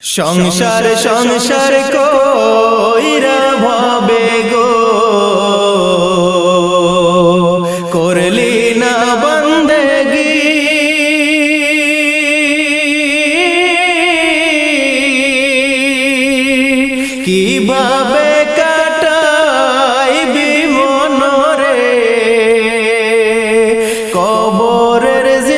সংসার সংসার কইরা ভাবে গো। করলি না বন্দেগি। কীভাবে কাটাইবি মনরে? কবরের জিন্দে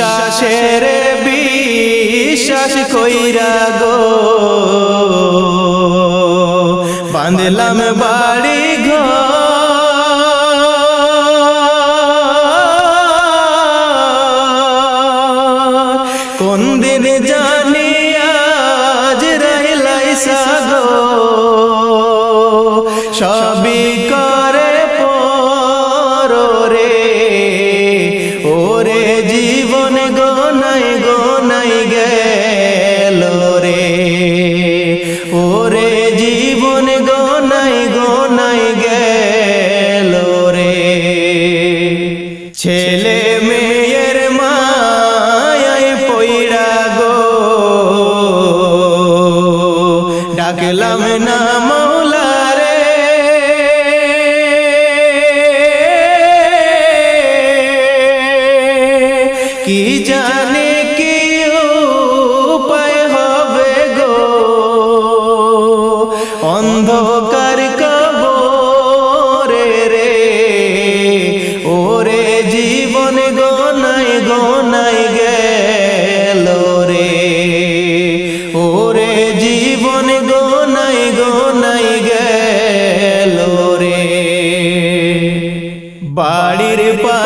নিঃশ্বাসের বিশ্বাস কইরা গো। বাঁধলাম বাড়ি কোন দিন জানি আজ রহিলাই সাগো সবই গোনাই গেল রে। ওরে জীবন গোনাই গোনাই গেল রে। ছেলে মেয়ের মায় পইরা গো। ডাকলাম না কি জানে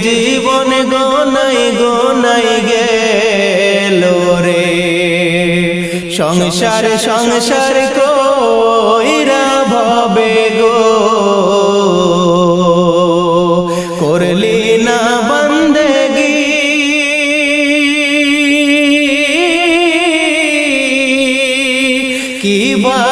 জীবন গোনাই গোনাই গেল রে। সংসার সংসার কইরা ভবে গো। করলি না বন্দেগি। কীভাবে কাটাইবি